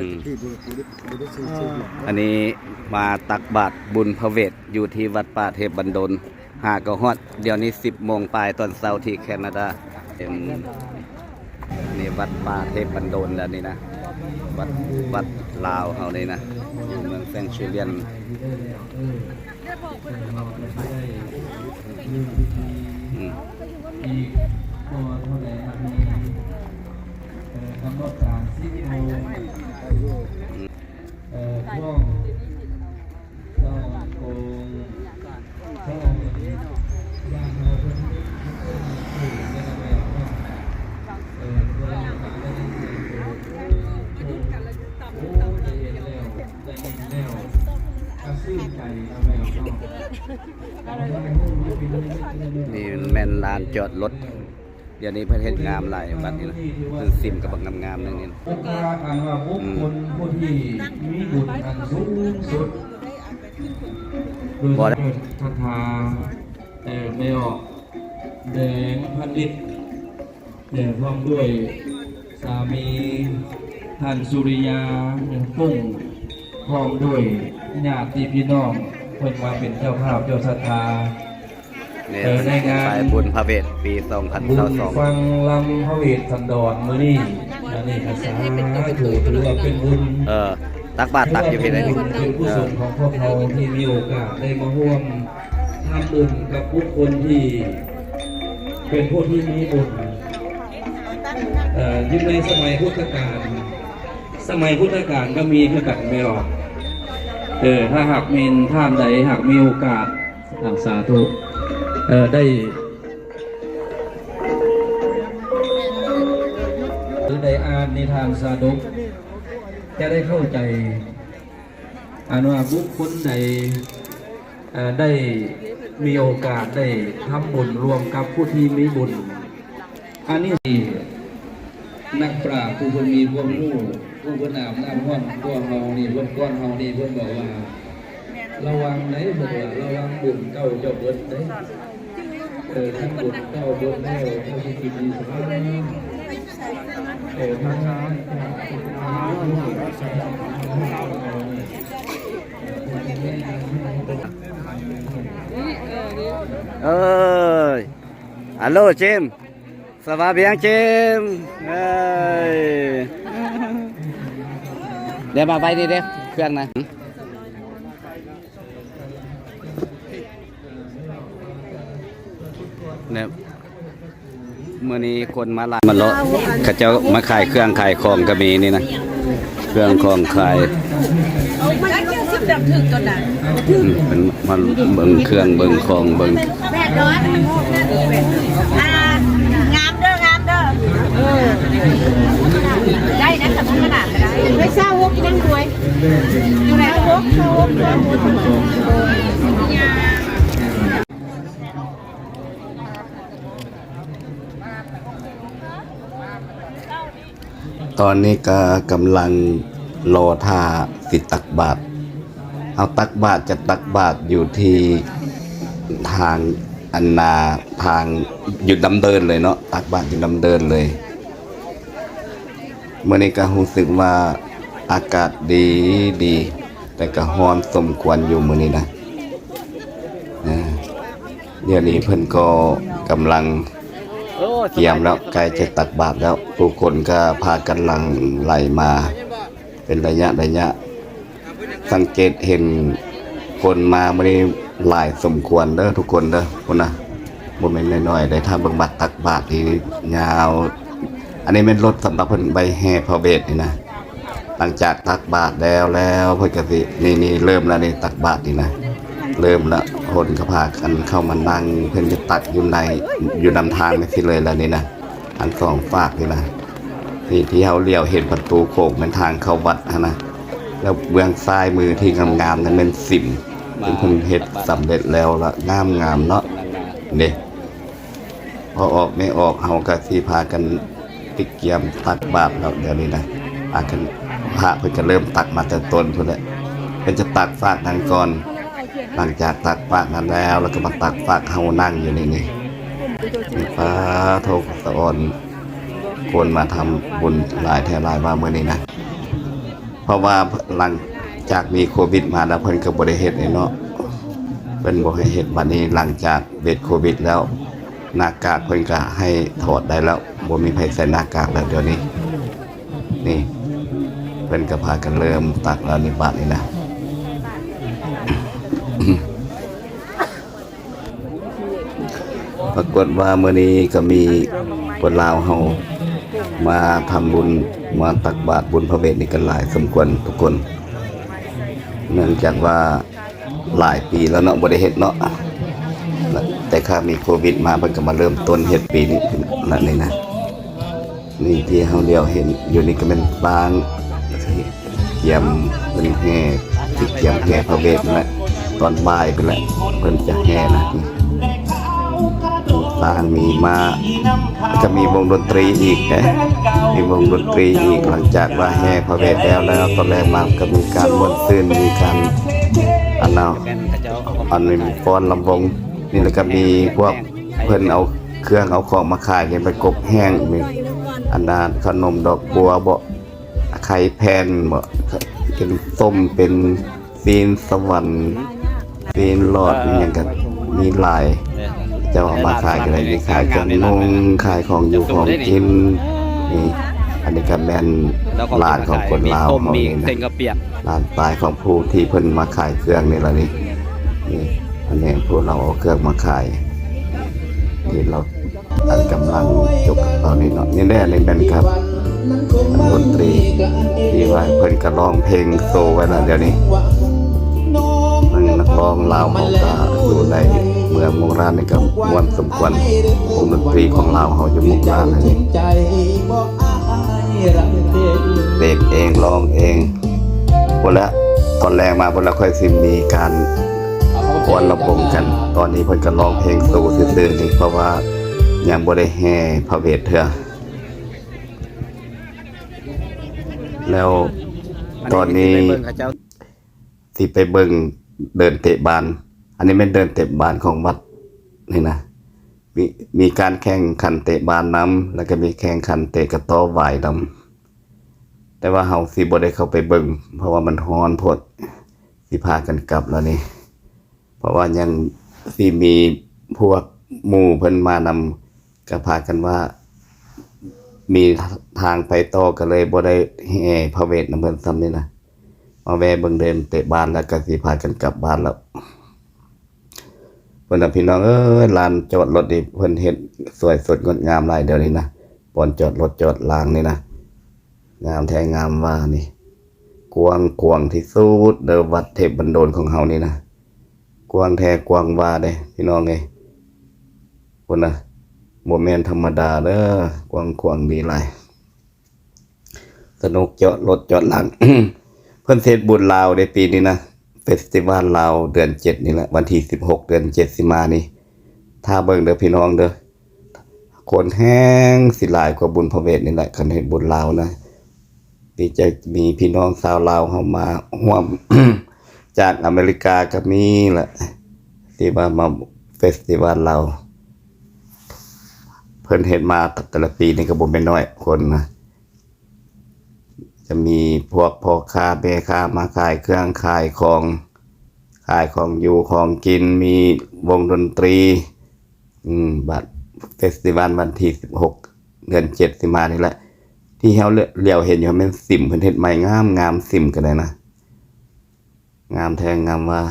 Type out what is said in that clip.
อืมที่บุรุษบุรุษบุรุษชื่อชื่ออันนี้มาตักบาตรบุญพระเวทอยู่ที่วัดป่าเทพบันดลหากระฮอด เดี๋ยวนี้10โมงปลายตอนเช้าที่แคนาดาเป็นนี่วัดป่าเทพบันดลแล้วนี่นะ วัดวัดลาวเฮาเลยนะอยู่เมืองแซงชูเลียนอืมอี กตัวเท่าไหร่ครับมีเอ่อกำหนดการสิบโมงเอ่อช่วงช่วงโกงช่วงยามเราเพิ่งตื่นได้แล้วเนี่ยเอ่อตัวเราได้ยินเสียโอ้ได้ยินแล้วได้ยินแล้วกระซิบใจทำไมเนาะนี่แม่นลานจอดรถ เดี๋ยวนี้เพิ่นเฮ็ดงามหลายบัดนี้นะเพิ่นซิมกับบักงามๆนึงนี่นะบุคลากรว่าบุคคลผู้ที่มีบุญอันสูงสุดโดยบ่ได้เกิดคาถาเอ่อไม่ออกแดงพันลิตรเดี๋ยวพร้อมด้วยสามีท่านสุริยาปุ้งพร้อมด้วยญาติพี่น้องเพิ่นมาเป็นเจ้าภาพเจ้าศรัทธานี่ เออในงานสายบุญพระเวทปีบุญ2022ฟังลำพระเวทสันดรมือนี่อันนี้อาสาถูกถือว่าเป็นบุญเออตักบาตรตักอยู่ที่ไหนนี่เป็นผู้เอสอนของพวกเราที่มีโอกาสได้มาร่วมทำบุญกับบุคคลที่เป็นผู้ที่มีบุญเอ่อยิ่งในสมัยพุทธกาลสมัยพุทธกาลก็มีคือกันไม่ออกเออถ้าหากมีท่านใดหากมีโอกาสอ่าสาธุเออ ได้หรือได้อ่านในทางสาดก จะได้เข้าใจอนว่าบุคคลใดเออได้มีโอกาสได้ทำบุญรวมกับผู้ที่มีบุญ อันนี้นักปราชญ์ผู้คนมีความรู้ผู้คนอาบน้ำห้อนพวกเฮานี่เพิ่นก้อนเฮานี่เพิ่นบอกว่า ระวังไหนเพิ่นระวังบุญเก้าเจ้าเบิดไหน เออทั้งบุญเก้าเบิดแล้วเจ้าที่กินดีสบายเออทางร้านเอ้ยฮัลโหลเจมส์สวัสดีเจมส์เอ้ยเดี๋ยวมาไปดิเด้อเครื่องนะ เนี่ยเมื่อนี้คนมาลายมาเลาะเขาเจะมาขายเครื่องขายของก็มีนี่นะเครื่องของขายจักเกี่ยวสิบดับถึงตัวนั้นอืมเป็นมาเบิ่งเครื่องเบิ่งของเบิ่งแม่ร้อนอ่างามเด้องามเด้อเออได้นะสมมติขนาดก็ได้ไม่ทราบวกนั่งด้วยอยู่ไหนวกวก ตอนนี้ก็กำลังรอท่าสิตักบาท เอาตักบาทจะตักบาทอยู่ที่ทางอันนาทางหยุดดำเดินเลยเนาะตักบาทหยุดดำเดินเลย เมื่อนี้ก็รู้สึกว่าอากาศดีดี แต่ก็ร้อนสมควรอยู่มื้อนี้นะนะเดี๋ยวนี้เพิ่นก็กำลัง เตรียมแล้วใกล้จะตักบาตรแล้ว ผู้คนก็พากันหลังไหลมา เป็นระยะระยะ สังเกตเห็นคนมาไม่ได้หลายสมควรเด้อทุกคนเด้อคนนะบ่แม่นน้อยๆได้ถ้าเบิ่งบัตรตักบาตรที่ยาว อันนี้เป็นรถสำหรับเพิ่นใบแห่พระเวทนี่นะหลังจากตักบาตรแล้วแล้วเพิ่นกสินี่นี่เริ่มแล้วนี่ตักบาตรนี่นะ เริ่มล้วคนก็พากันเข้ามานั่งเพื่อนจะตักอยู่ในอยู่นำทางนี่สิเลยแล้วนี่นะอันสองฝากนี่นะที่ที่เขาเลี้ยวเห็นประตูโค้งเป็นทางเข้าวัดนะแล้วเบื้องซ้ายมือที่งามๆนั้นเป็นสิมเป็นคนเฮ็ดสำเร็จแล้วละงามงามเนาะเด้พอออกไม่ออกเฮาก็สิพากันติเกียมตักบาตรแล้วเดี๋ยวนี้นะพากันพระเพิ่นจะเริ่มตักมาแต่ต้นพุ่นแหละเพิ่นจะตักฝากนั้นก่อน หลังจากตักฝากนั้นแล้ว แล้วก็มาตักฝากเฮานั่งอยู่นี่นี่นี่ฟ้าโทกสะออนคนมาทำบุญหลายแท่หลายว่าเมื่อนี้นะ เพราะว่าหลังจากมีโควิดมาแล้วเพิ่นก็บ่ได้เฮ็ดเนาะเพิ่นบ่ให้เฮ็ดบัดนี้หลังจากเบ็ดโควิดแล้วหน้ากากเพิ่นก็ให้ถอดได้แล้วบ่มีไผใส่หน้ากากแล้วเดี๋ยวนี้ นี่เพิ่นก็พากันเริ่มตักแล้วนี่บาดนี้นะ ปรากฏว่าเมื้อนี้ก็มีคนลาวเฮามาทำบุญมาตักบาตรบุญพระเวทนี่กันหลายสมควรทุกคน เนื่องจากว่าหลายปีแล้วเนาะบ่ได้เฮ็ดเนาะแต่ข้ามีโควิดมาเพิ่นก็มาเริ่มต้นเฮ็ดปีนี้นั่นนี่นะนี่ที่เฮาเดียวเห็นอยู่นี่ก็เป็นปางเกียมเป็นแห่ที่เทียมแห่พระเวทนั่นแหละ ตอนบ่ายไปแหละเพิ่นจะแห่นะนี่ปางมีมาจะมีวงดนตรีอีกนะมีวงดนตรีอีกหลังจากว่าแห่พระเวทแล้วแล้วตอนแรกมาก็มีการมวนซื่นมีการอันเนาะแม่นเขาเจ้าเอาอันนี้ฟ้อนลำวงนี่แล้วก็มีพวกเพิ่นเอาเครื่องเอาของมาขายเนี่ยไปกบแห้งมีอันนั้นขนมดอกบัวบ่ไข่แผ่นบ่เป็นส้มเป็นซีนสวรรค์ ซีนหลอดนี่อย่างกันมีหลายเนี่ยเจ้าเอามาขายกันเลยมีขายเครื่องนุ่งขายของอยู่ของกินนี่อันนี้ก็แม่นแล้วก็ร้านของคนลาวมีต้มเขามีเองนะเต็งกระเปียกร้านปลายของผู้ที่เพิ่นมาขายเครื่องนี่ละนี่นี่อันนี้พวกเราเอาเครื่องมาขายนี่เราอันกำลังจุกตอนนี้เนาะนี่แน่เลยเป็นครับอันดนตรีที่ว่าเพิ่นก็ร้องเพลงโซไว้แล้วเดี๋ยวนี้ มันนักร้องลาวเขาก็อยู่ในเมืองมุกราชนี่ก็ม่วนสมควรวงดนตรีของลาวเขาอยู่มุกราชนี่ใจบ่อายเด็กเองร้องเองพอล้วตอนแรกมาพวกเราค่อยสิมีการกวนระบงกัน ตอนนี้เพิ่นก็ร้องเพลงสู่ซื่อๆนี่เพราะว่ายังบ่ได้แห่พระเวทเถื่อแล้วตอนนี้ที่ไปเบิ่ง เดินเตะบานอันนี้เป็นเดินเตะบานของวัดนี่นะมีมีการแข่งขันเตะบานนํแล้วก็มีแข่งขันเตะกระต้อหวายนํแต่ว่าเฮาสิบ่ได้เข้าไปเบิ่งเพราะว่ามันฮ้อนพดสิพากันกลับแล้วนี่ เพราะว่ายังสิมีพวกหมู่เพิ่นมานำก็พากันว่า มีทางไปต่อก็เลยบ่ได้แห่พระเวทนำเพิ่นซ้ำนี่นะ มาแวะเบิ่งเดินเตะบ้านแล้วก็สิพากันกลับบ้านแล้วเพิ่นน่ะพี่น้องเอ้ลานจอดรถนี่เพิ่นเฮ็ดสวยสดงดงามหลายเดี๋ยวนี้นะบอนจอดรถจอดลางนี่นะงามแท้งามว่านี่กวางกวางที่สุดเดอวัดเทพบันโดลของเฮานี่นะกวางแท้กวางว่าเด้พี่น้องเอ้ยคนน่ะบ่แม่นธรรมดาเด้อกวางกวางดีหลายสนุกจอดรถจอดหลัง เพิ่นเทศบุญลาวในปีนี้นะเฟสติวัลลาวเดือนเจ็ดนี่แหละวันที่สิบหกเดือนเจ็ดสิมานี่ถ้าเบิ่งเด้อพี่น้องเด้อคนแห้งสิหลายกว่าบุญพระเวทนี่แหละคันเฮ็ดบุญลาวนะที่จะมีพี่น้องชาวลาวเข้ามาร่วมจากอเมริกาก็มีแหละที่ว่ามาเฟสติวัลเรา เพิ่นเฮ็ดมาแต่ละปีนี่ก็บ่แม่นน้อยคนนะ จะมีพวกพ่อค้าแม่ค้ามาขายเครื่องขายของขายของอยู่ของกินมีวงดนตรี อืมบัตรเฟสติวัลวันที่16เดือน7สิมานี่แหละ ที่เฮาเลียวเห็นอยู่มันสิมเพิ่นเฮ็ดใหม่งามงามสิมกันเลยนะ งามแท้งามว่า